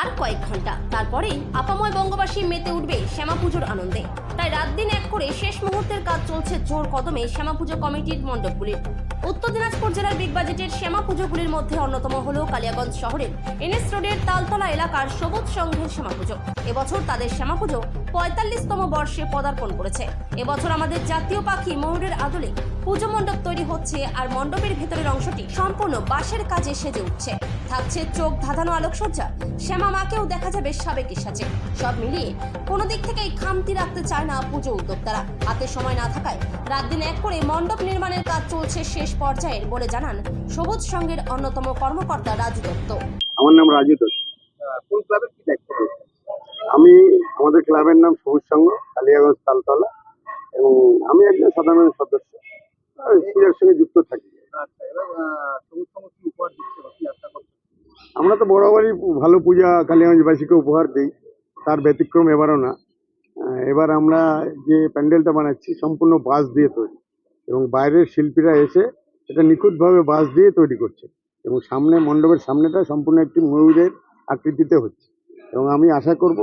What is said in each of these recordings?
আর কয়েক ঘণ্টা। তারপরেই আপাময় বঙ্গবাসী মেতে উঠবে শ্যামা পুজোর আনন্দে। তাই রাত দিন এক করে শেষ মুহূর্তের কাজ চলছে জোর কদমে শ্যামা পুজো কমিটির মণ্ডপগুলির উত্তর দিনাজপুর জেলার বিগ বাজেটের শ্যামা পুজোগুলির মধ্যে অন্যতম হল কালিয়াগঞ্জ শহরের এনএস রোডের তালতলা এলাকার সবুজ সংঘের শ্যামা পুজো এবছর তাদের শ্যামা পুজো পঁয়তাল্লিশতম বর্ষে পদার্পণ করেছে। এবছর আমাদের জাতীয় পাখি ময়ূরের আদলে পুজো মণ্ডপ তৈরি হচ্ছে আর মণ্ডপের ভেতরের অংশটি সম্পূর্ণ বাঁশের কাজে সেজে উঠছে। থাকছে চোখ ধাঁধানো আলোকসজ্জা, শ্যামা মাকেও দেখা যাবে সাবেকি সাজে সব মিলিয়ে কোনো দিক থেকেই খামতি রাখতে চায় না পুজো উদ্যোক্তারা। হাতে সময় না থাকায় রাত দিন এক করে মণ্ডপ নির্মাণের কাজ চলছে শেষ পর্যায়ের বলে জানান সবুজ সংঘের অন্যতম কর্মকর্তা রাজু দত্ত। আমার নাম রাজু দত্ত কোন ক্লাবের কি দায়িত্ব রয়েছে আমি আমাদের ক্লাবের নাম সবুজ সংঘ কালিয়াগঞ্জ তালতলা এবং আমি একজন সাধারণ সদস্য। পূজার সঙ্গে যুক্ত থাকি। আচ্ছা আমরা তো বরাবরই ভালো পূজা কালিয়াগঞ্জবাসীকে উপহার দিই তার ব্যতিক্রম এবারও না। এবার আমরা যে প্যান্ডেলটা বানাচ্ছি সম্পূর্ণ বাঁশ দিয়ে তৈরি। এবং বাইরের শিল্পীরা এসে এটা নিখুঁতভাবে বাঁশ দিয়ে তৈরি করছে। এবং সামনে মণ্ডপের সামনেটা সম্পূর্ণ একটি ময়ূরের আকৃতিতে হচ্ছে। এবং আমি আশা করব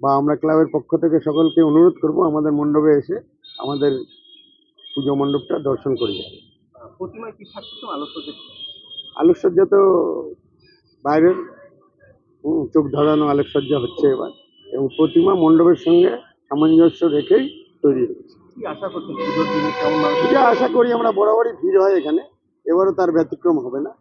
বা আমরা ক্লাবের পক্ষ থেকে সকলকে অনুরোধ করব আমাদের মণ্ডপে এসে আমাদের পুজো মণ্ডপটা দর্শন করে যাবে প্রতিমায় কি থাকছে তো আলোচনা আলোকসজ্জা তো বাইরের চোখ ধরানো আলোকসজ্জা হচ্ছে এবার। এবং প্রতিমা মণ্ডপের সঙ্গে সামঞ্জস্য রেখেই তৈরি হয়েছে। আশা করি আমরা বরাবরই ভিড় হয় এখানে। এবারও তার ব্যতিক্রম হবে না।